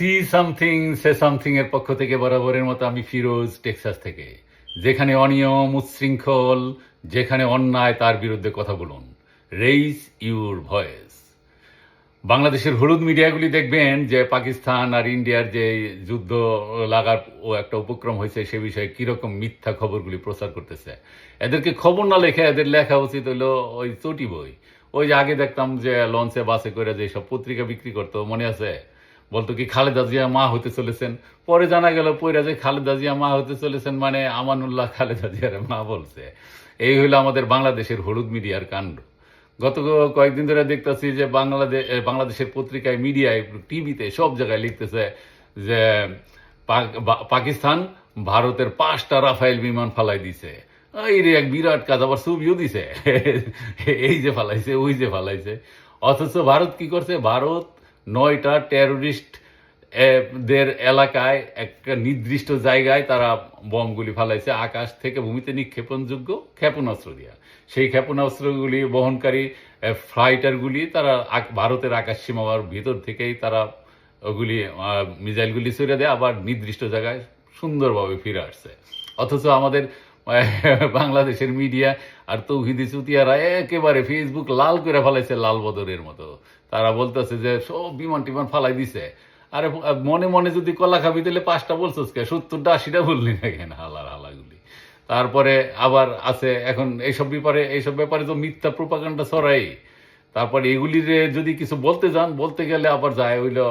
See something say something এর পক্ষ থেকে বরাবরের মতো আমি ফিরোজ, টেক্সাস থেকে। যেখানে অনিয়ম, উচ্ছৃঙ্খল, যেখানে অন্যায়, তার বিরুদ্ধে কথা বলুন। রেইস ইউর ভয়েস বাংলাদেশের হলুদ মিডিয়াগুলি দেখবেন যে পাকিস্তান আর ইন্ডিয়ার যে যুদ্ধ লাগার ও একটা উপক্রম হয়েছে, সে বিষয়ে কীরকম মিথ্যা খবরগুলি প্রচার করতেছে। এদেরকে খবর না লেখা এদের লেখা উচিত হলো ওই চটি বই। ওই যে আগে দেখতাম যে লঞ্চে, বাসে করে যে সব পত্রিকা বিক্রি করতো, মনে আছে? বলতো কি, খালেদা জিয়া মা হতে চলেছেন। পরে জানা গেল পৈরা যে খালেদা জিয়া মা হতে চলেছেন মানে আমানুল্লাহ খালেদা জিয়ার মা বলছে। এই হইল আমাদের বাংলাদেশের হলুদ মিডিয়ার কাণ্ড। গত কয়েকদিন ধরে দেখতেছি যে বাংলাদেশ বাংলাদেশের পত্রিকায়, মিডিয়ায়, টিভিতে সব জায়গায় লিখতেছে যে পাকিস্তান ভারতের পাঁচটা রাফাইল বিমান ফালাই দিছে। এই রে, এক বিরাট কাজ, আবার ছবিও দিছে। এই যে ফালাইছে, ওই যে ফালাইছে। অথচ ভারত কি করছে? ভারত নয়টা টেরোরিস্ট দের এলাকায় একটা নির্দিষ্ট জায়গায় তারা বমগুলি ফালাইছে। আকাশ থেকে ভূমিতে নিক্ষেপণযোগ্য ক্ষেপণাস্ত্র দিয়া। সেই ক্ষেপণাস্ত্রগুলি বহনকারী ফ্লাইটারগুলি তারা ভারতের আকাশ সীমার ভিতর থেকেই তারা ওগুলি আহ, মিসাইলগুলি ছেড়ে দেয় আবার নির্দিষ্ট জায়গায় সুন্দরভাবে ফিরে আসছে। অথচ আমাদের বাংলাদেশের মিডিয়া আর তৌহিদি চুতিয়ারা একেবারে ফেসবুক লাল করে ফেলাইছে লাল বদরের মতো। তারা বলতেছে যে সব বিমান টিমান ফালাই দিছে। আরে, মনে মনে যদি কলা খাবি তাহলে পাঁচটা বলছিস কে? সত্তরটা, আশিটা বললি না কেন? হালার হালাগুলি। তারপরে আবার আছে এখন এইসব ব্যাপারে এইসব ব্যাপারে তো মিথ্যা প্রোপাগান্ডা ছড়াই। তারপরে এগুলির যদি কিছু বলতে যান, বলতে গেলে আবার যায় ওইলো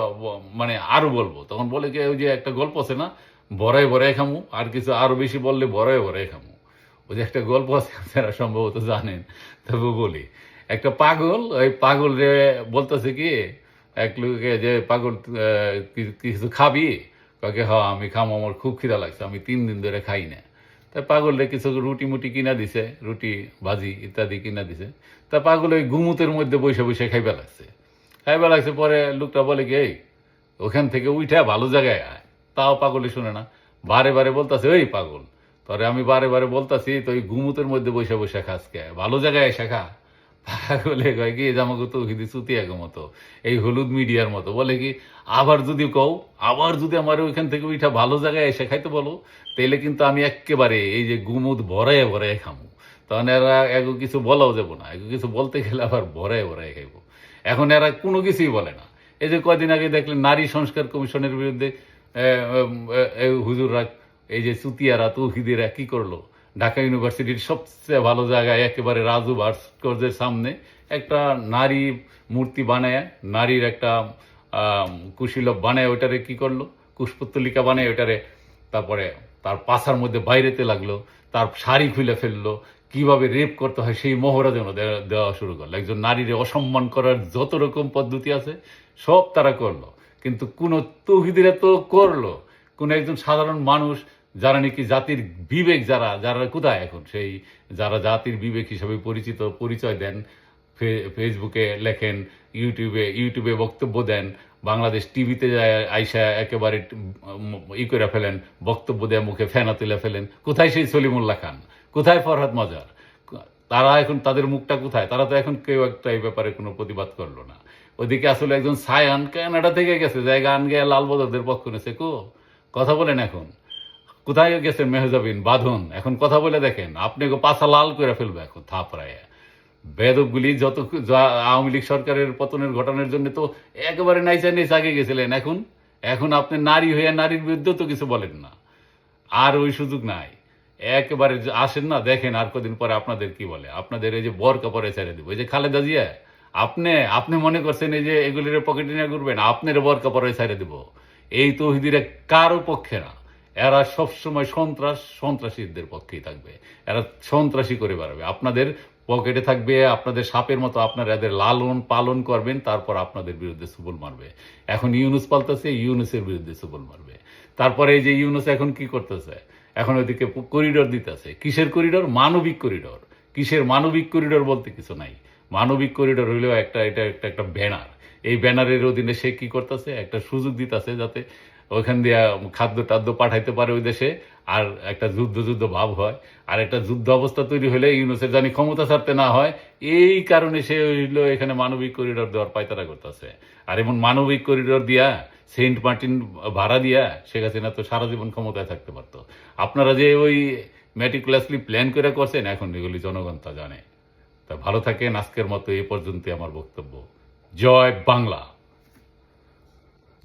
মানে আরও বলব। তখন বলে কি, ওই যে একটা গল্প আছে না? বড়াই বড়াই খামু। আর কিছু আরও বেশি বললে বড়াই বড়াই খামু। ওই যে একটা গল্প আছে আপনারা সম্ভবত জানেন, তবু বলি। একটা পাগল, ওই পাগল রে বলতেছে কি, এক লোকে যে পাগল কিছু খাবি? কাকে, হ, আমি খামো, আমার খুব খিদা লাগছে, আমি তিন দিন ধরে খাই না। তা পাগল কিছু রুটি মুটি কিনা দিছে, রুটি, ভাজি ইত্যাদি কিনা দিছে। তা পাগল ওই গুমুতের মধ্যে বসে বসে খাইবা লাগছে। খাইবা লাগছে, পরে লোকটা বলে কি, এই, ওখান থেকে উঠে ভালো জায়গায় আয়। তাও পাগলে শুনে না। বারে বারে বলতাছে ওই পাগল, তরে আমি বারে বারে বলতাছি তো ওই গুমুতের মধ্যে বসে বসে খাস কে? ভালো জায়গায় এসে খা। পাগলে কয়, কি জামাকে তো হিদি চুতিয়াকে মতো, এই হলুদ মিডিয়ার মতো। বলে কি, আবার যদি কও, আবার যদি আমার ওইখান থেকে ওইটা ভালো জায়গায় এসে খাইতে বলো, তাইলে কিন্তু আমি একেবারে এই যে গুমুদ ভরায় ভরায় খামু। তখন এরা এগো কিছু বলাও যাব না, এগো কিছু বলতে গেলে আবার ভরায় ভরায় খাইবো। এখন এরা কোনো কিছুই বলে না। এই যে কদিন আগে দেখলেন নারী সংস্কার কমিশনের বিরুদ্ধে হুজুররা এই যে চুতিয়ারা তৌহিদিরা কি করল? ঢাকা ইউনিভার্সিটির সবচেয়ে ভালো জায়গায় একেবারে রাজু ভাস্কর্যের সামনে একটা নারী মূর্তি বানায়, নারীর একটা কুশীলভ বানায়, ওইটারে কি করল? কুশপুত্তলিকা বানায়, ওইটারে তারপরে তার পাছার মধ্যে বাইরেতে লাগল, তার শাড়ি খুলে ফেলল, কীভাবে রেপ করতে হয় সেই মহড়া যেন দেওয়া শুরু করল। একজন নারীরে অসম্মান করার যত রকম পদ্ধতি আছে, সব তারা করল। কিন্তু কোন তৌহিদিরা তো করল। কোন একজন সাধারণ মানুষ যারা নাকি জাতির বিবেক যারা যারা কোথায় এখন? সেই যারা জাতির বিবেক হিসাবে পরিচিত, পরিচয় দেন ফেসবুকে লেখেন, ইউটিউবে ইউটিউবে বক্তব্য দেন, বাংলাদেশ টিভিতে যায়, আইসা একেবারে ই করে ফেলেন, বক্তব্য দেয় মুখে ফেনা তুলে ফেলেন। কোথায় সেই সলিমুল্লাহ খান? কোথায় ফরহাদ মজার? তারা এখন তাদের মুখটা কোথায়? তারা তো এখন কেউ একটা এই ব্যাপারে কোনো প্রতিবাদ করল না। ওদিকে আসলে একজন সায়ান কানাডা থেকে গেছে যায় গান গেয়ে লাল বদরদের পক্ষ নিয়েছে। কো, কথা বলেন এখন। কোথায় গেছে মেহজাবিন? বাঁধন। এখন কথা বলে দেখেন, আপনি পাছা লাল করে ফেলবে এখন থাপড়ায় বেদকগুলি যত আওয়ামী লীগ সরকারের পতনের ঘটনার জন্য তো একেবারে নাইচা নিচ আগে গেছিলেন। এখন এখন আপনি নারী হয়ে নারীর বিরুদ্ধে তো কিছু বলেন না। আর ওই সুযোগ নাই। একেবারে আসেন না, দেখেন আর কদিন পরে আপনাদের কি বলে। আপনাদের এই যে বর কাপড়ে ছেড়ে দিব। এই যে খালেদা জিয়া আপনি আপনি মনে করছেন এই যে এগুলির পকেটে নিয়ে ঘুরবেন? আপনার বর কাপড়ে ছেড়ে দিব। এই তৌহিদিরা কারও পক্ষে না। এরা সবসময় সন্ত্রাস, সন্ত্রাসীদের পক্ষেই থাকবে। এরা সন্ত্রাসী করে বেড়াবে। আপনাদের পকেটে থাকবে, আপনাদের সাপের মতো আপনারা এদের লালন পালন করবেন, তারপর আপনাদের বিরুদ্ধে সুবল মারবে। এখন ইউনুস পাল্টাছে ইউনুসের বিরুদ্ধে সুবল মারবে। তারপরে এই যে ইউনুস এখন কি করতেছে? এখন ওইদিকে করিডোর দিতেছে। কিসের করিডোর মানবিক করিডোর কিসের মানবিক করিডোর বলতে কিছু নাই। মানবিক করিডোর হইলেও একটা, এটা একটা একটা ব্যানার এই ব্যানারের অধীনে সে কী করতেছে? একটা সুযোগ দিতেছে যাতে ওখান দিয়ে খাদ্য টাদ্য পাঠাইতে পারে ওই দেশে, আর একটা যুদ্ধ যুদ্ধ ভাব হয়। আর একটা যুদ্ধ অবস্থা তৈরি হলে ইউনুসের জানি ক্ষমতা ছাড়তে না হয়, এই কারণে সে হইল এখানে মানবিক করিডোর দেওয়ার পায়তারা করতেছে। আর এমন মানবিক করিডোর দিয়া, সেন্ট মার্টিন ভাড়া দিয়া সে কাছে না তো সারা জীবন ক্ষমতায় থাকতে পারতো। আপনারা যে ওই ম্যাটিকুলাসলি প্ল্যান করে করছেন, এখন এগুলি জনগণ তা জানে। তা ভালো থাকেন। আজকের মতো এই পর্যন্ত আমার বক্তব্য। জয় বাংলা।